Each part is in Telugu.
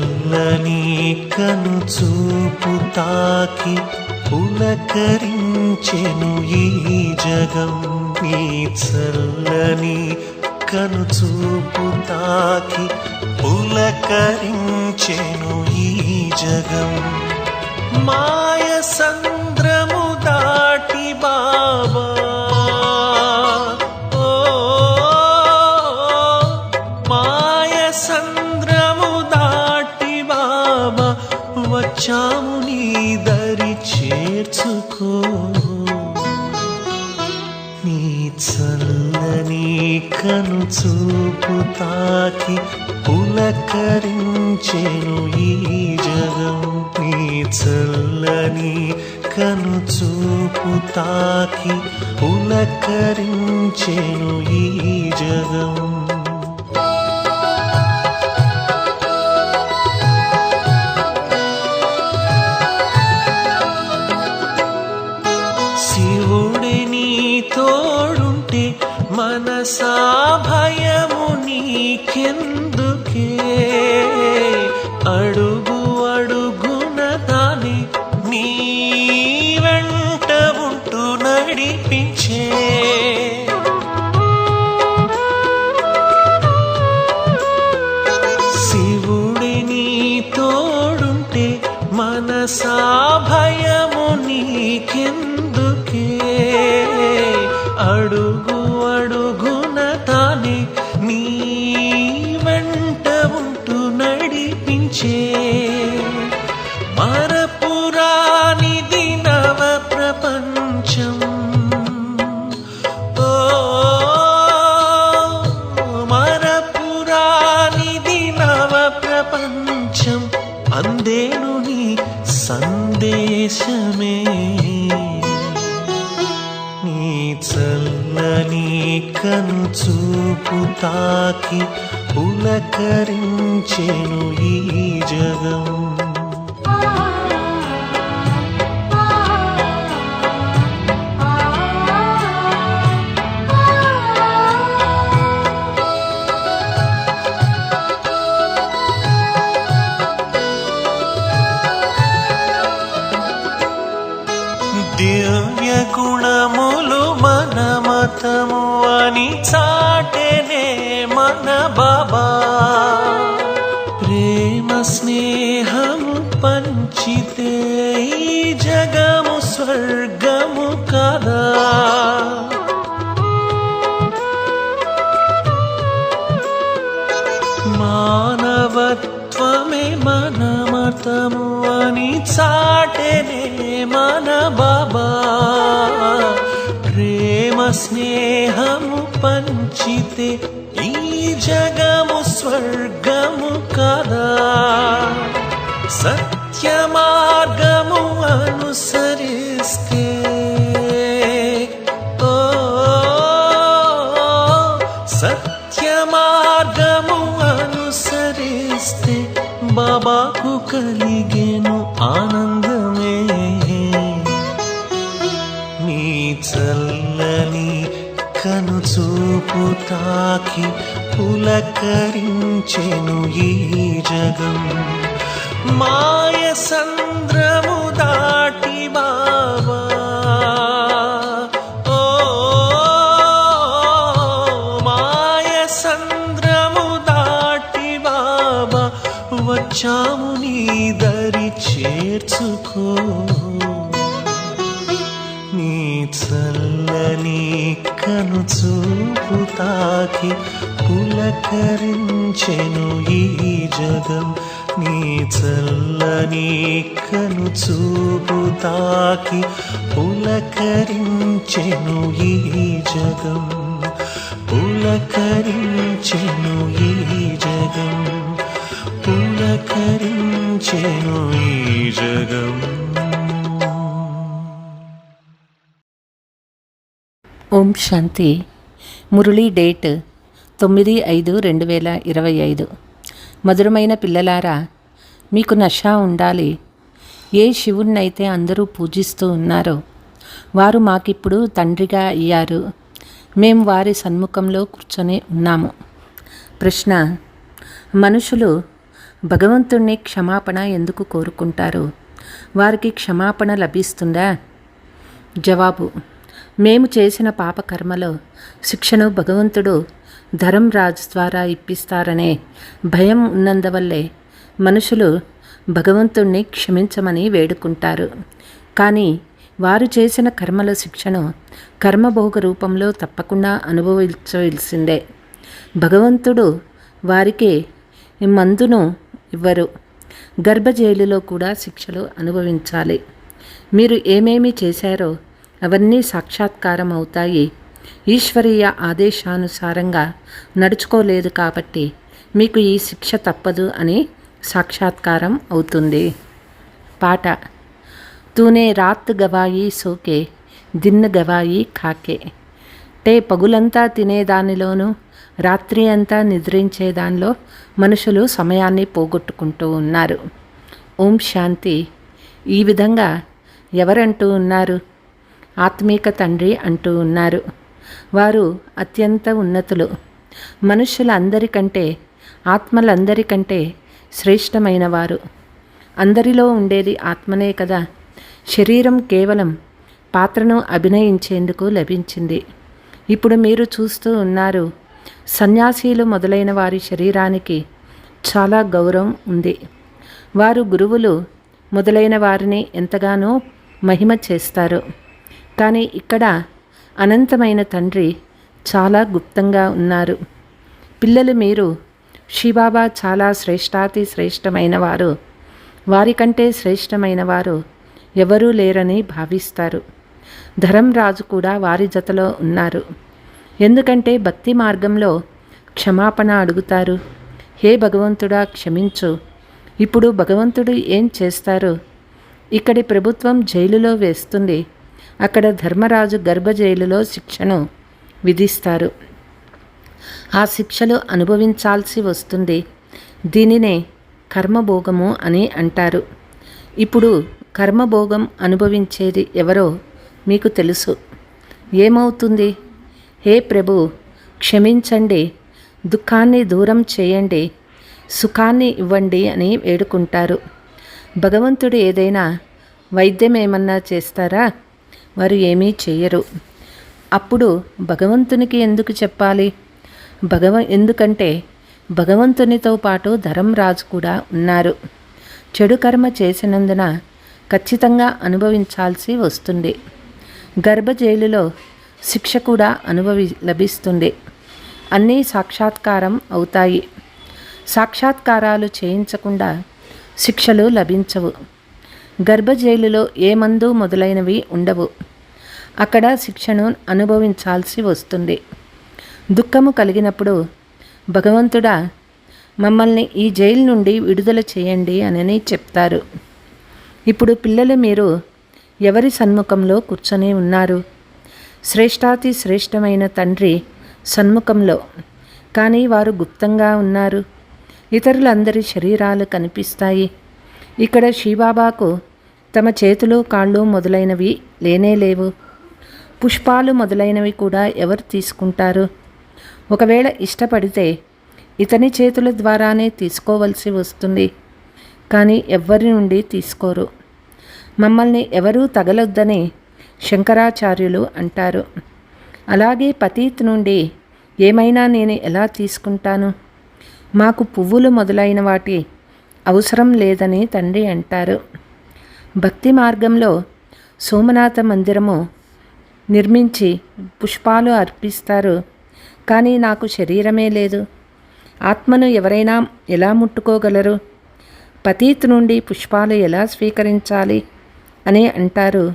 చల్లని కను చూపు తాకి పులకరించెను ఈ జగం. నీ చల్లని కను చూపు తాకి పులకరించెను ఈ జగం. మాయ సంద్రము దాటి బాబా కను చూపు తాకి పులకరించెను ఈ జగం. నీ చల్లని కను చూపు తాకి పులకరించెను ఈ జగం. ಬೇಕೆಂದು ಕೇ ಅಡು తాకి प्रेम स्नेहं पञ्चिते हि जगमु स्वर्गमु कदा? मानवत्वमे मनमर्तमुनि साटे ने मनबाबा। प्रेम स्नेहं पञ्चिते జగము స్వర్గము కదా. సత్య మార్గము అనుసరిస్తే. ఓ సత్య మార్గము అనుసరిస్తే బాబాకు కలిగేను ఆనంద. చూపు తాకి పులకరించెను ఈ జగం. మాయ సంద్రము చూపు తాకి పులకరించెను ఈ జగం. నీ చల్లని కను చూపు తాకి పులకరించెను ఈ జగం. పులకరించెను ఈ జగం. పులకరించెను ఈ జగం. ఓం శాంతి. మురళీ డేట్ తొమ్మిది ఐదు రెండు వేల ఇరవై ఐదు. మధురమైన పిల్లలారా మీకు నష ఉండాలి. ఏ శివుణ్ణైతే అందరూ పూజిస్తూ ఉన్నారో వారు మాకిప్పుడు తండ్రిగా అయ్యారు. మేము వారి సన్ముఖంలో కూర్చొని ఉన్నాము. ప్రశ్న మనుషులు భగవంతుణ్ణి క్షమాపణ ఎందుకు కోరుకుంటారు? వారికి క్షమాపణ లభిస్తుందా? జవాబు మేము చేసిన పాపకర్మలో శిక్షను భగవంతుడు ధరంరాజ్ ద్వారా ఇప్పిస్తారనే భయం ఉన్నందువల్లే మనుషులు భగవంతుణ్ణి క్షమించమని వేడుకుంటారు. కానీ వారు చేసిన కర్మల శిక్షను కర్మభోగ రూపంలో తప్పకుండా అనుభవించవలసిందే. భగవంతుడు వారికి మందును ఇవ్వరు. గర్భజైలులో కూడా శిక్షలు అనుభవించాలి. మీరు ఏమేమి చేశారో అవన్నీ సాక్షాత్కారం అవుతాయి. ఈశ్వరీయ ఆదేశానుసారంగా నడుచుకోలేదు కాబట్టి మీకు ఈ శిక్ష తప్పదు అని సాక్షాత్కారం అవుతుంది. పాట. తూనే రాత్ గవాయి సోకే దిన్ గవాయి కాకే టే పగులంతా తినేదానిలోనూ రాత్రి అంతా నిద్రించే దానిలో మనుషులు సమయాన్ని పోగొట్టుకుంటూ ఉన్నారు. ఓం శాంతి. ఈ విధంగా ఎవరంటూ ఉన్నారు? ఆత్మీక తండ్రి అంటూ ఉన్నారు. వారు అత్యంత ఉన్నతులు. మనుషులందరికంటే ఆత్మలందరికంటే శ్రేష్టమైన వారు అందరిలో ఉండేది ఆత్మనే కదా. శరీరం కేవలం పాత్రను అభినయించేందుకు లభించింది. ఇప్పుడు మీరు చూస్తూ ఉన్నారు సన్యాసీలు మొదలైన వారి శరీరానికి చాలా గౌరవం ఉంది. వారు గురువులు మొదలైన వారిని ఎంతగానో మహిమ చేస్తారు. కానీ ఇక్కడ అనంతమైన తండ్రి చాలా గుప్తంగా ఉన్నారు. పిల్లలు మీరు శిబాబా చాలా శ్రేష్టాతి శ్రేష్టమైన వారు వారికంటే శ్రేష్టమైన వారు ఎవరూ లేరని భావిస్తారు. ధరంరాజు కూడా వారి జతలో ఉన్నారు. ఎందుకంటే భక్తి మార్గంలో క్షమాపణ అడుగుతారు. హే భగవంతుడా క్షమించు. ఇప్పుడు భగవంతుడు ఏం చేస్తారు? ఇక్కడి ప్రభుత్వం జైలులో వేస్తుంది. అక్కడ ధర్మరాజు గర్భజైలులో శిక్షను విధిస్తారు. ఆ శిక్షలు అనుభవించాల్సి వస్తుంది. దీనినే కర్మభోగము అని అంటారు. ఇప్పుడు కర్మభోగం అనుభవించేది ఎవరో మీకు తెలుసు. ఏమవుతుంది? హే ప్రభు క్షమించండి. దుఃఖాన్ని దూరం చేయండి. సుఖాన్ని ఇవ్వండి అని వేడుకుంటారు. భగవంతుడు ఏదైనా వైద్యం ఏమన్నా చేస్తారా? వారు ఏమీ చేయరు అప్పుడు భగవంతునికి ఎందుకు చెప్పాలి? భగవ ఎందుకంటే భగవంతునితో పాటు ధరంరాజు కూడా ఉన్నారు. చెడు కర్మ చేసినందున ఖచ్చితంగా అనుభవించాల్సి వస్తుంది. గర్భ జైలులో శిక్ష కూడా అనుభవి లభిస్తుంది. అన్నీ సాక్షాత్కారం అవుతాయి. సాక్షాత్కారాలు చేయించకుండా శిక్షలు లభించవు. గర్భ జైలులో ఏ మందు మొదలైనవి ఉండవు. అక్కడ శిక్షను అనుభవించాల్సి వస్తుంది. దుఃఖము కలిగినప్పుడు భగవంతుడా మమ్మల్ని ఈ జైలు నుండి విడుదల చేయండి అని చెప్తారు. ఇప్పుడు పిల్లలు మీరు ఎవరి సన్ముఖంలో కూర్చొని ఉన్నారు? శ్రేష్టాతి శ్రేష్టమైన తండ్రి సన్ముఖంలో కానీ వారు గుప్తంగా ఉన్నారు. ఇతరులందరి శరీరాలు కనిపిస్తాయి. ఇక్కడ శివబాబాకు తమ చేతులు కాళ్ళు మొదలైనవి లేనే లేవు. పుష్పాలు మొదలైనవి కూడా ఎవరు తీసుకుంటారు? ఒకవేళ ఇష్టపడితే ఇతని చేతుల ద్వారానే తీసుకోవలసి వస్తుంది. కానీ ఎవ్వరి నుండి తీసుకోరు. మమ్మల్ని ఎవరూ తగలొద్దని శంకరాచార్యులు అంటారు. అలాగే పతీత్ నుండి ఏమైనా నేను ఎలా తీసుకుంటాను? మాకు పువ్వులు మొదలైన వాటి అవసరం లేదని తండ్రి అంటారు. భక్తి మార్గంలో సోమనాథ మందిరము నిర్మించి పుష్పాలు అర్పిస్తారు. కానీ నాకు శరీరమే లేదు. ఆత్మను ఎవరైనా ఎలా ముట్టుకోగలరు? పతీత్ నుండి పుష్పాలు ఎలా స్వీకరించాలి? అని అంటారు.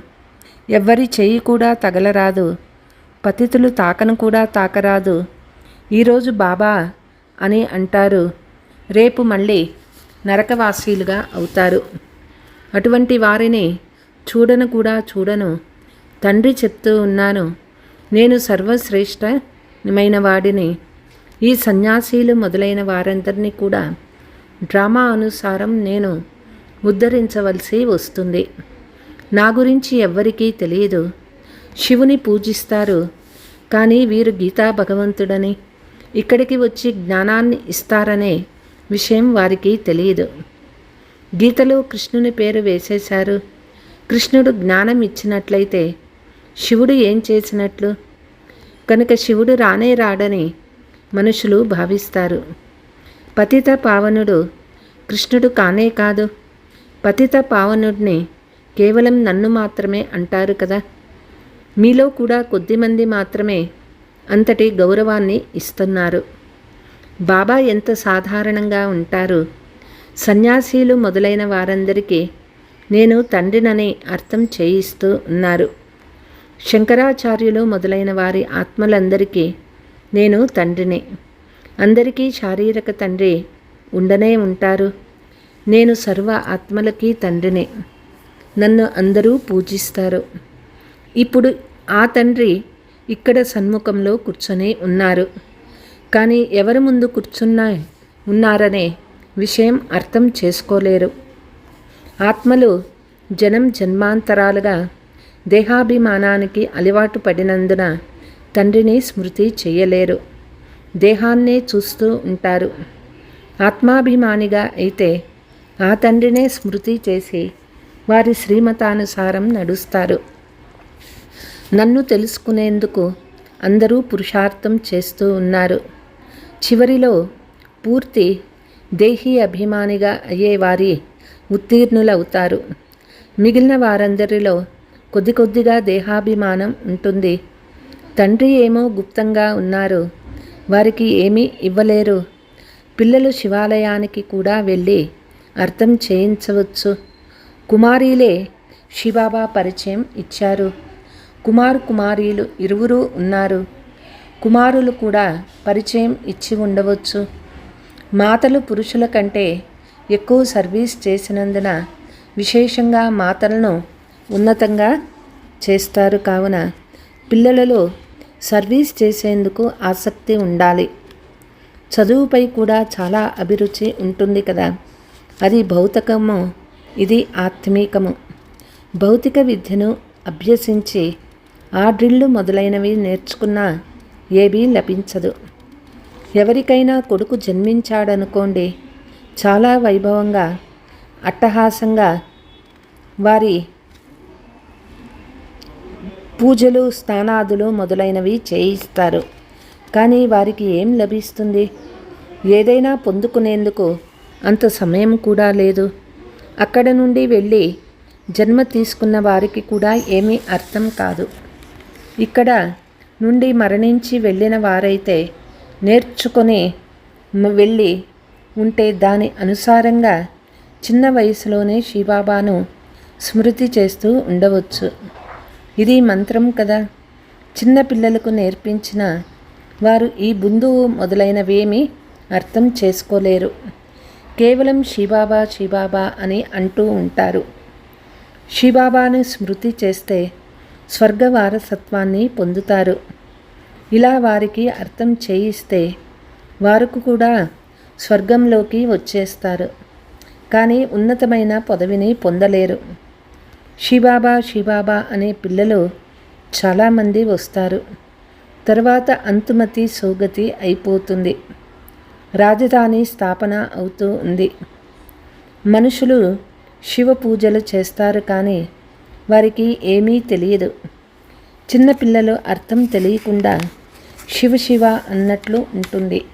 ఎవ్వరి చెయ్యి కూడా తగలరాదు. పతితులు తాకను కూడా తాకరాదు. ఈరోజు బాబా అని అంటారు. రేపు మళ్ళీ నరకవాసీలుగా అవుతారు. అటువంటి వారిని చూడను కూడా చూడను. తండ్రి చెప్తూ ఉన్నాను నేను సర్వశ్రేష్టమైన వాడిని ఈ సన్యాసీలు మొదలైన వారందరినీ కూడా డ్రామా అనుసారం నేను ఉద్ధరించవలసి వస్తుంది. నా గురించి ఎవ్వరికీ తెలియదు. శివుని పూజిస్తారు. కానీ వీరు గీతా భగవంతుడని ఇక్కడికి వచ్చి జ్ఞానాన్ని ఇస్తారనే విషయం వారికి తెలియదు. గీతలో కృష్ణుని పేరు వేసేశారు. కృష్ణుడు జ్ఞానం ఇచ్చినట్లయితే శివుడు ఏం చేసినట్లు? కనుక శివుడు రానే రాడని మనుషులు భావిస్తారు. పతిత పావనుడు కృష్ణుడు కానే కాదు. పతిత పావనుడిని కేవలం నన్ను మాత్రమే అంటారు కదా? మీలో కూడా కొద్దిమంది మాత్రమే అంతటి గౌరవాన్ని ఇస్తున్నారు. బాబా ఎంత సాధారణంగా ఉంటారు? సన్యాసీలు మొదలైన వారందరికీ నేను తండ్రినని అర్థం చేయిస్తూ ఉన్నారు. శంకరాచార్యులు మొదలైన వారి ఆత్మలందరికీ నేను తండ్రిని. అందరికీ శారీరక తండ్రి ఉండనే ఉంటారు. నేను సర్వ ఆత్మలకి తండ్రినే. నన్ను అందరూ పూజిస్తారు. ఇప్పుడు ఆ తండ్రి ఇక్కడ సన్ముఖంలో కూర్చొని ఉన్నారు. కానీ ఎవరి ముందు కూర్చున్నా ఉన్నారనే విషయం అర్థం చేసుకోలేరు. ఆత్మలు జనం జన్మాంతరాలుగా దేహాభిమానానికి అలవాటు పడినందున తండ్రిని స్మృతి చేయలేరు. దేహాన్నే చూస్తూ ఉంటారు. ఆత్మాభిమానిగా అయితే ఆ తండ్రినే స్మృతి చేసి వారి శ్రీమతానుసారం నడుస్తారు. నన్ను తెలుసుకునేందుకు అందరూ పురుషార్థం చేస్తూ ఉన్నారు. చివరిలో పూర్తి దేహీ అభిమానిగా అయ్యే వారి ఉత్తీర్ణులవుతారు. మిగిలిన వారందరిలో కొద్ది కొద్దిగా దేహాభిమానం ఉంటుంది. తండ్రి ఏమో గుప్తంగా ఉన్నారు. వారికి ఏమీ ఇవ్వలేరు. పిల్లలు శివాలయానికి కూడా వెళ్ళి అర్థం చేయించవచ్చు. కుమారీలే శిబాబా పరిచయం ఇచ్చారు. కుమార్ కుమారీలు ఇరువురు ఉన్నారు. కుమారులు కూడా పరిచయం ఇచ్చి ఉండవచ్చు. మాతలు పురుషుల కంటే ఎక్కువ సర్వీస్ చేసినందున విశేషంగా మాతలను ఉన్నతంగా చేస్తారు కావున పిల్లలలో సర్వీస్ చేసేందుకు ఆసక్తి ఉండాలి. చదువుపై కూడా చాలా అభిరుచి ఉంటుంది కదా. అది భౌతికము ఇది ఆత్మీకము. భౌతిక విద్యను అభ్యసించి ఆ డ్రిల్లు మొదలైనవి నేర్చుకున్నా ఏవీ లభించదు. ఎవరికైనా కొడుకు జన్మించాడనుకోండి చాలా వైభవంగా అట్టహాసంగా వారి పూజలు స్నానాదులు మొదలైనవి చేయిస్తారు. కానీ వారికి ఏం లభిస్తుంది? ఏదైనా పొందుకునేందుకు అంత సమయం కూడా లేదు. అక్కడ నుండి వెళ్ళి జన్మ తీసుకున్న వారికి కూడా ఏమీ అర్థం కాదు. ఇక్కడ నుండి మరణించి వెళ్ళిన వారైతే నేర్చుకొని వెళ్ళి ఉంటే దాని అనుసారంగా చిన్న వయసులోనే శివబాబాను స్మృతి చేస్తూ ఉండవచ్చు. ఇది మంత్రం కదా. చిన్న పిల్లలకు నేర్పించిన వారు ఈ బుందువు మొదలైనవేమీ అర్థం చేసుకోలేరు. కేవలం శిబాబా శిబాబా అని అంటూ ఉంటారు. శిబాబాను స్మృతి చేస్తే స్వర్గ వారసత్వాన్ని పొందుతారు. ఇలా వారికి అర్థం చేయిస్తే వారికి కూడా స్వర్గంలోకి వచ్చేస్తారు. కానీ ఉన్నతమైన పదవిని పొందలేరు. శిబాబా శిబాబా అనే పిల్లలు చాలామంది వస్తారు. తర్వాత అంతుమతి సోగతి అయిపోతుంది. రాజధాని స్థాపన అవుతూ ఉంది. మనుషులు శివ పూజలు చేస్తారు కానీ వారికి ఏమీ తెలియదు. చిన్నపిల్లలు అర్థం తెలియకుండా శివ శివ అన్నట్లు ఉంటుంది.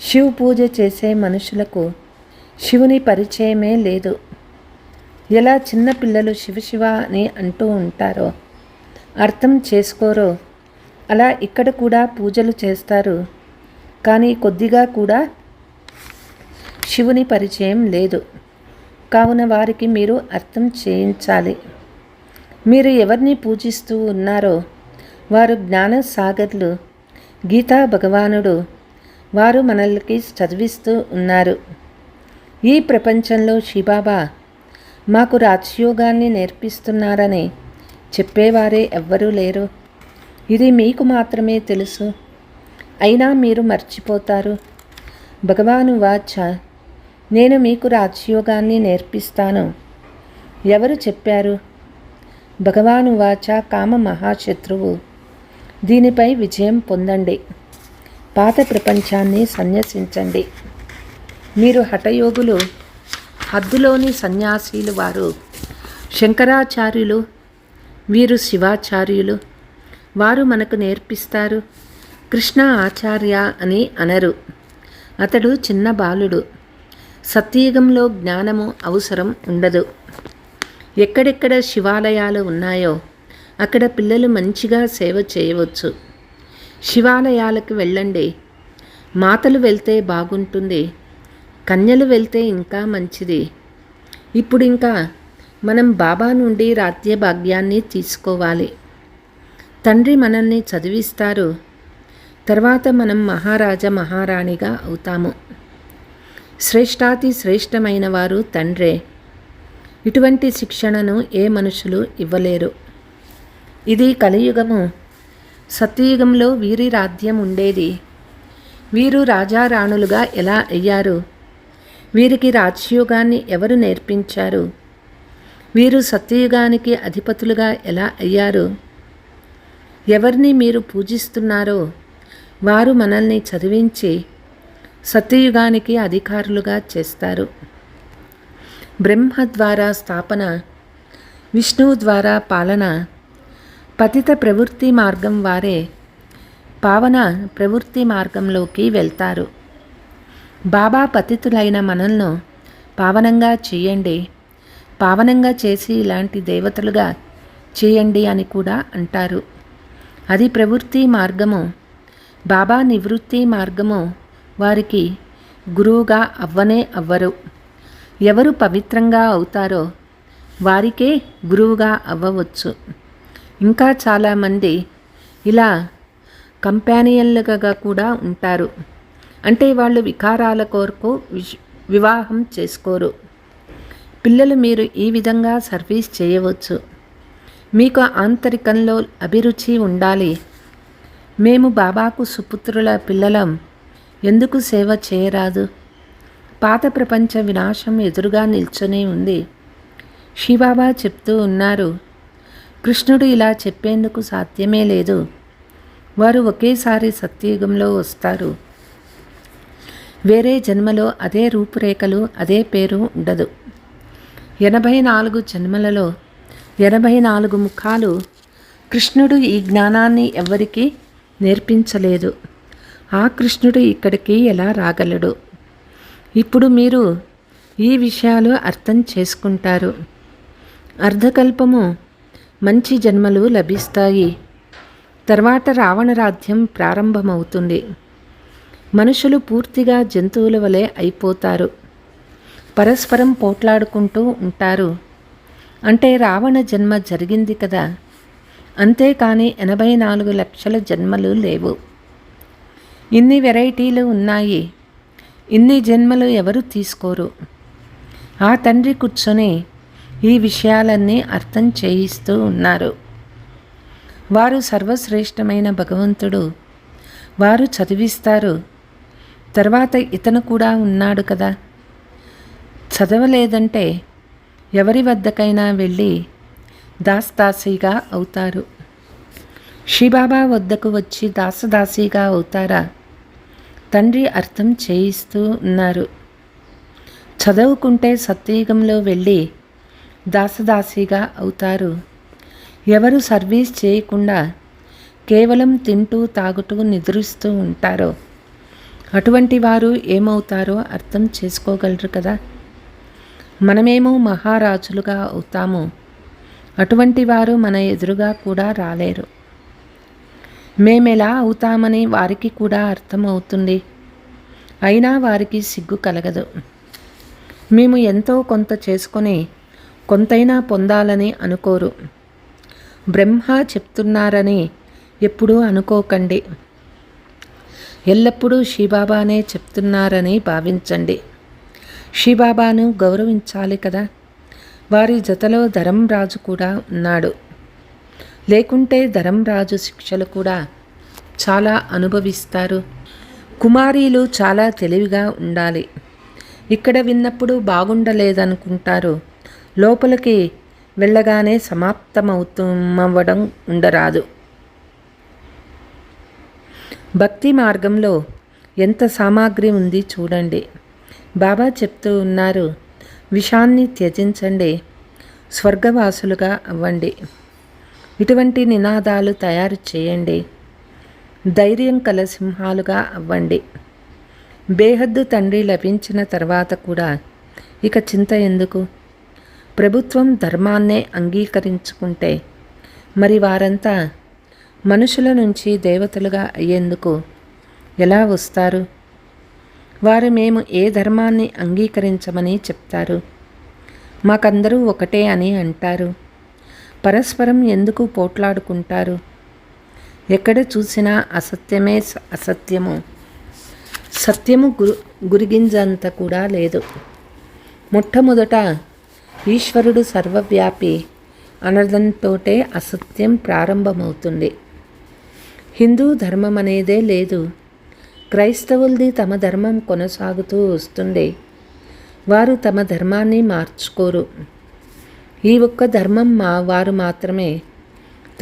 శివ పూజ చేసే మనుషులకు శివుని పరిచయమే లేదు. ఎలా చిన్నపిల్లలు శివ శివ అని అంటూ ఉంటారో అర్థం చేసుకోరో? అలా ఇక్కడ కూడా పూజలు చేస్తారు. కానీ కొద్దిగా కూడా శివుని పరిచయం లేదు. కావున వారికి మీరు అర్థం చేయించాలి. మీరు ఎవరిని పూజిస్తూ ఉన్నారో? వారు జ్ఞాన సాగర్లు గీతా భగవానుడు. వారు మనల్కి చదివిస్తూ ఉన్నారు. ఈ ప్రపంచంలో శిబాబా మాకు రాజయోగాన్ని నేర్పిస్తున్నారని చెప్పేవారే ఎవ్వరూ లేరు. ఇది మీకు మాత్రమే తెలుసు. అయినా మీరు మర్చిపోతారు. భగవాను వాచ నేను మీకు రాజయోగాన్ని నేర్పిస్తాను. ఎవరు చెప్పారు? భగవాను వాచ కామ మహాశత్రువు. దీనిపై విజయం పొందండి. పాత ప్రపంచాన్ని సన్యసించండి. మీరు హఠయోగులు హద్దులోని సన్యాసీలు వారు శంకరాచార్యులు వీరు శివాచార్యులు. వారు మనకు నేర్పిస్తారు కృష్ణ ఆచార్య అని అనరు. అతడు చిన్న బాలుడు. సత్యయుగంలో జ్ఞానము అవసరం ఉండదు. ఎక్కడెక్కడ శివాలయాలు ఉన్నాయో అక్కడ పిల్లలు మంచిగా సేవ చేయవచ్చు. శివాలయాలకు వెళ్ళండి. మాతలు వెళ్తే బాగుంటుంది. కన్యలు వెళ్తే ఇంకా మంచిది. ఇప్పుడు ఇంకా మనం బాబా నుండి రాత్య భాగ్యాన్ని తీసుకోవాలి. తండ్రి మనల్ని చదివిస్తారు. తర్వాత మనం మహారాజా మహారాణిగా అవుతాము. శ్రేష్టాతి శ్రేష్టమైన వారు తండ్రే. ఇటువంటి శిక్షణను ఏ మనుషులు ఇవ్వలేరు. ఇది కలియుగము. సత్యయుగంలో వీరి రాజ్యం ఉండేది. వీరు రాజారాణులుగా ఎలా అయ్యారు? వీరికి రాజ్యయుగాన్ని ఎవరు నేర్పించారు? వీరు సత్యయుగానికి అధిపతులుగా ఎలా అయ్యారు? ఎవరిని మీరు పూజిస్తున్నారో వారు మనల్ని చదివించి సత్యయుగానికి అధికారులుగా చేస్తారు. బ్రహ్మ ద్వారా స్థాపన విష్ణువు ద్వారా పాలన పతిత ప్రవృత్తి మార్గం వారే పావన ప్రవృత్తి మార్గంలోకి వెళ్తారు. బాబా పతితులైన మనల్ని పావనంగా చేయండి. పావనంగా చేసి ఇలాంటి దేవతలుగా చేయండి అని కూడా అంటారు. అది ప్రవృత్తి మార్గము. బాబా నివృత్తి మార్గము వారికి గురువుగా అవ్వనే అవ్వరు. ఎవరు పవిత్రంగా అవుతారో వారికే గురువుగా అవ్వవచ్చు. ఇంకా చాలామంది ఇలా కంపానియన్లుగా కూడా ఉంటారు. అంటే వాళ్ళు వికారాల కొరకు విష్- వివాహం చేసుకోరు. పిల్లలు మీరు ఈ విధంగా సర్వీస్ చేయవచ్చు. మీకు ఆంతరికంలో అభిరుచి ఉండాలి. మేము బాబాకు సుపుత్రుల పిల్లలం. ఎందుకు సేవ చేయరాదు? పాత ప్రపంచ వినాశం ఎదురుగా నిల్చొని ఉంది. శివబాబా చెప్తూ ఉన్నారు కృష్ణుడు ఇలా చెప్పేందుకు సాధ్యమే లేదు. వారు ఒకేసారి సత్యయుగంలో వస్తారు. వేరే జన్మలో అదే రూపురేఖలు అదే పేరు ఉండదు. ఎనభై నాలుగు జన్మలలో ఎనభై నాలుగు ముఖాలు కృష్ణుడు ఈ జ్ఞానాన్ని ఎవ్వరికీ నేర్పించలేదు. ఆ కృష్ణుడు ఇక్కడికి ఎలా రాగలడు? ఇప్పుడు మీరు ఈ విషయాలు అర్థం చేసుకుంటారు. అర్ధకల్పము మంచి జన్మలు లభిస్తాయి. తర్వాత రావణరాజ్యం ప్రారంభమవుతుంది. మనుషులు పూర్తిగా జంతువుల వలె అయిపోతారు. పరస్పరం పోట్లాడుకుంటూ ఉంటారు. అంటే రావణ జన్మ జరిగింది కదా. అంతేకాని ఎనభై నాలుగు లక్షల జన్మలు లేవు. ఇన్ని వెరైటీలు ఉన్నాయి. ఇన్ని జన్మలు ఎవరు తీసుకోరు. ఆ తండ్రి కూర్చొని ఈ విషయాలన్నీ అర్థం చేయిస్తూ ఉన్నారు. వారు సర్వశ్రేష్టమైన భగవంతుడు. వారు చదివిస్తారు. తర్వాత ఇతను కూడా ఉన్నాడు కదా. చదవలేదంటే ఎవరి వద్దకైనా వెళ్ళి దాసదాసీగా అవుతారు. శిబాబా వద్దకు వచ్చి దాసదాసీగా అవుతారా? తండ్రి అర్థం చేయిస్తూ ఉన్నారు. చదువుకుంటే సత్యయుగంలో వెళ్ళి దాసదాసీగా అవుతారు. ఎవరు సర్వీస్ చేయకుండా కేవలం తింటూ తాగుతూ నిద్రిస్తూ ఉంటారో? అటువంటి వారు ఏమవుతారో అర్థం చేసుకోగలరు కదా? మనమేమో మహారాజులుగా అవుతాము. అటువంటి వారు మన ఎదురుగా కూడా రాలేరు. మేమెలా అవుతామని వారికి కూడా అర్థమవుతుంది. అయినా వారికి సిగ్గు కలగదు. మేము ఎంతో కొంత చేసుకొని కొంతైనా పొందాలని అనుకోరు. బ్రహ్మ చెప్తున్నారని ఎప్పుడూ అనుకోకండి. ఎల్లప్పుడూ షీబాబానే చెప్తున్నారని భావించండి. షీబాబాను గౌరవించాలి కదా? వారి జతలో ధరంరాజు కూడా ఉన్నాడు. లేకుంటే ధరంరాజు శిక్షలు కూడా చాలా అనుభవిస్తారు. కుమారీలు చాలా తెలివిగా ఉండాలి. ఇక్కడ విన్నప్పుడు బాగుండలేదనుకుంటారు. లోపలికి వెళ్ళగానే సమాప్తమవుతమవ్వడం ఉండరాదు. భక్తి మార్గంలో ఎంత సామాగ్రి ఉంది చూడండి. బాబా చెప్తూ ఉన్నారు విషాన్ని త్యజించండి స్వర్గవాసులుగా అవ్వండి. ఇటువంటి నినాదాలు తయారు చేయండి. ధైర్యం కల సింహాలుగా అవ్వండి. బేహద్దు తండ్రి లభించిన తర్వాత కూడా ఇక చింత ఎందుకు? ప్రభుత్వం ధర్మాన్నే అంగీకరించుకుంటే మరి వారంతా మనుషుల నుంచి దేవతలుగా అయ్యేందుకు ఎలా వస్తారు? వారు మేము ఏ ధర్మాన్ని అంగీకరించమని చెప్తారు? మాకందరూ ఒకటే అని అంటారు. పరస్పరం ఎందుకు పోట్లాడుకుంటారు? ఎక్కడ చూసినా అసత్యమే స- అసత్యము. సత్యము గురు గురిగింజంత కూడా లేదు. మొట్టమొదట ఈశ్వరుడు సర్వవ్యాపి అనడంతోటే అసత్యం ప్రారంభమవుతుంది. హిందూ ధర్మం అనేదే లేదు. క్రైస్తవులది తమ ధర్మం కొనసాగుతూ వస్తుండే. వారు తమ ధర్మాన్ని మార్చుకోరు. ఈ ఒక్క ధర్మం మా వారు మాత్రమే.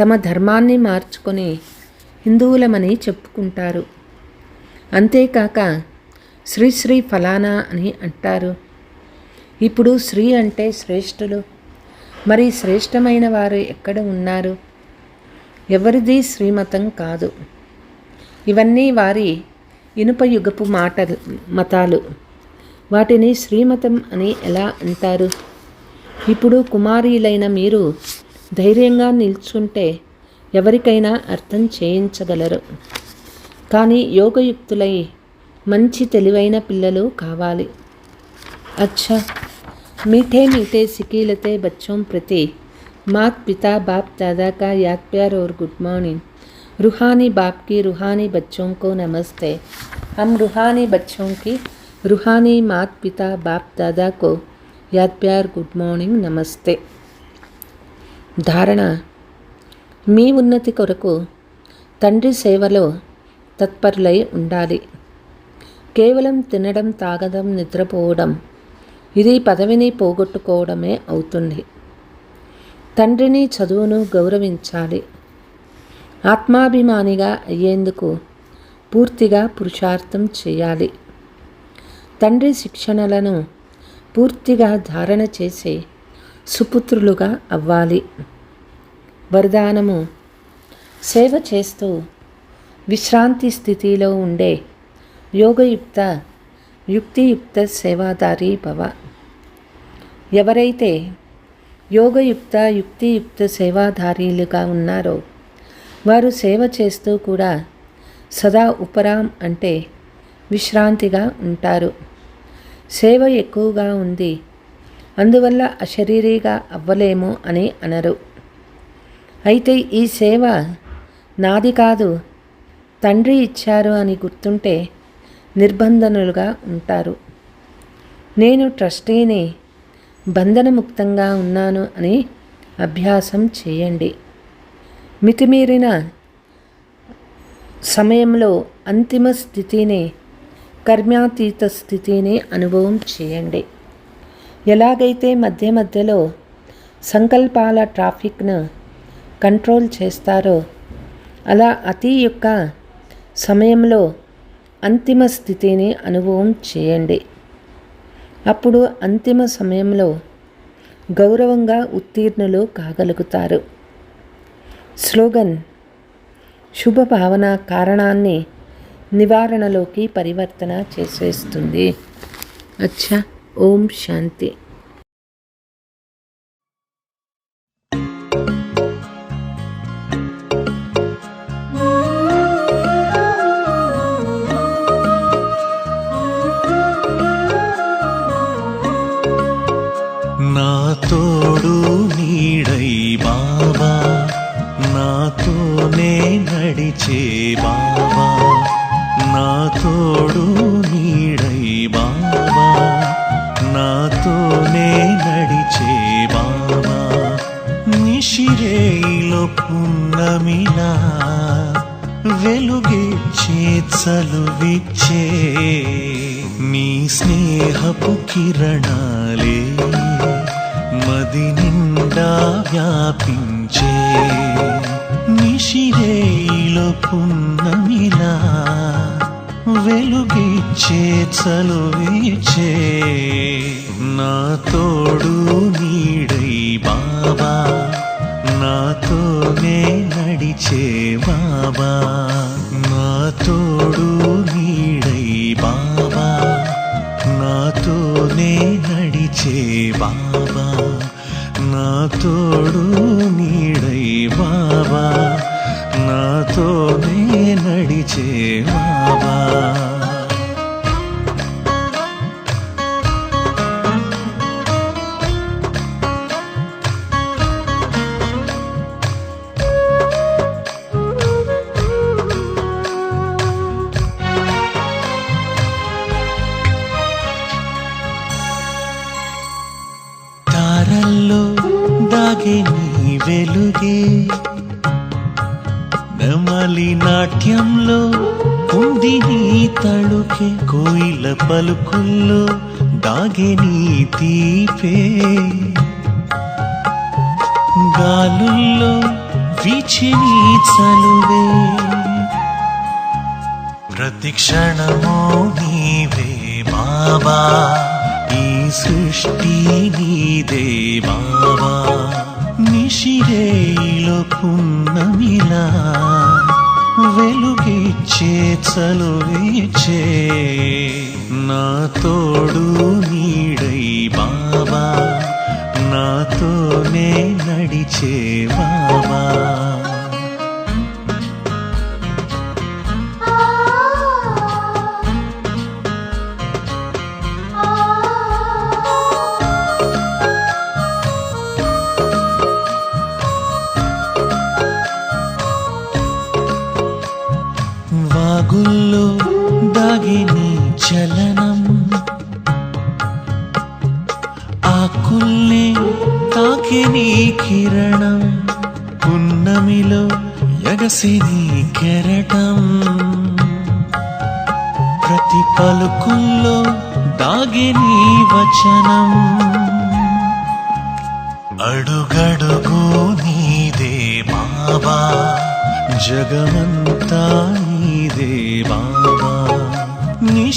తమ ధర్మాన్ని మార్చుకొని హిందువులమని చెప్పుకుంటారు. అంతేకాక శ్రీశ్రీ ఫలానా అని అంటారు. ఇప్పుడు శ్రీ అంటే శ్రేష్ఠులు. మరి శ్రేష్టమైన వారు ఎక్కడ ఉన్నారు? ఎవరిది శ్రీమతం కాదు. ఇవన్నీ వారి ఇనుపయుగపు మాటలు మతాలు. వాటిని శ్రీమతం అని ఎలా అంటారు? ఇప్పుడు కుమారీలైన మీరు ధైర్యంగా నిల్చుంటే ఎవరికైనా అర్థం చేయించగలరు. కానీ యోగయుక్తులై మంచి తెలివైన పిల్లలు కావాలి. అచ్చా! మీఠే మీఠే సికీలతే బచ్చోం ప్రతి मात पिता बाप दादा का याद प्यार और गुड मॉर्निंग रूहानी बाप की रूहानी बच्चों को नमस्ते हम रूहानी बच्चों की रूहानी मात पिता बाप दादा को याद प्यार गुड మార్నింగ్ నమస్తే ధారణ మీ ఉన్నతి కొరకు తండ్రి సేవలో తత్పరులై ఉండాలి కేవలం తినడం తాగడం నిద్రపోవడం ఇది పదవిని పోగొట్టుకోవడమే అవుతుంది తండ్రిని చదువును గౌరవించాలి. ఆత్మాభిమానిగా అయ్యేందుకు పూర్తిగా పురుషార్థం చేయాలి. తండ్రి శిక్షణలను పూర్తిగా ధారణ చేసి సుపుత్రులుగా అవ్వాలి. వరదానము సేవ చేస్తూ విశ్రాంతి స్థితిలో ఉండే యోగయుక్త యుక్తియుక్త సేవాదారి భవ. ఎవరైతే యోగయుక్త యుక్తియుక్త సేవాధారీలుగా ఉన్నారో వారు సేవ చేస్తూ కూడా సదా ఉపరాం అంటే విశ్రాంతిగా ఉంటారు. సేవ ఎక్కువగా ఉంది. అందువల్ల అశరీరిగా అవ్వలేము అని అనరు. అయితే ఈ సేవ నాది కాదు తండ్రి ఇచ్చారు అని గుర్తుంటే నిర్బంధనులుగా ఉంటారు. నేను ట్రస్టీని బంధనముక్తంగా ఉన్నాను అని అభ్యాసం చేయండి. మితిమీరిన సమయంలో అంతిమ స్థితిని కర్మ్యాతీత స్థితిని అనుభవం చేయండి. ఎలాగైతే మధ్య మధ్యలో సంకల్పాల ట్రాఫిక్ను కంట్రోల్ చేస్తారో అలా అతి యొక్క సమయంలో అంతిమ స్థితిని అనుభవం చేయండి. అప్పుడు అంతిమ సమయంలో గౌరవంగా ఉత్తీర్ణులు కాగలుగుతారు. స్లోగన్ శుభ భావన కారణాన్ని నివారణలోకి పరివర్తన చేసేస్తుంది. అచ్చా ఓం శాంతి. నడిచే బాబా నా తోడు నీడై బాబా నాతోనే నడిచే బాబా నిశిరేలో పున్నమిలా వెలుగిచ్చే చలువిచ్చే నీ స్నేహపు కిరణాలే మది నిండా వ్యాపించే. నిశిరేలో పున్నమిలా వెలుగిచ్చే చలువిచ్చే నా తోడు నీడై బాబా నాతోనే నడిచే బాబా నా తోడు నీడై బాబా నాతోనే నడిచే బాబా. నా తోడు నీడై బాబా నాతోనే నడిచే బాబా నాట్యంలో ఉంది నీ తళుకే కోయిల పలుకుల్లో దాగే నీ తీపే గాలుల్లో వీచి నీ చలువే. ప్రతి క్షణమో నీవే బాబా ఈ సృష్టి నీదే బాబా నిశిరేలో పున్నమిలా వెలుగిచ్చే చలువిచ్చే నా తోడు నీ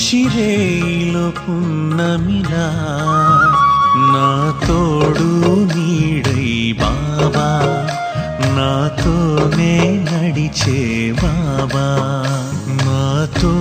నిశిరేలో పున్నమిలా నా తోడు నీడై బాబా నాతోనే నడిచే బాబా నాతో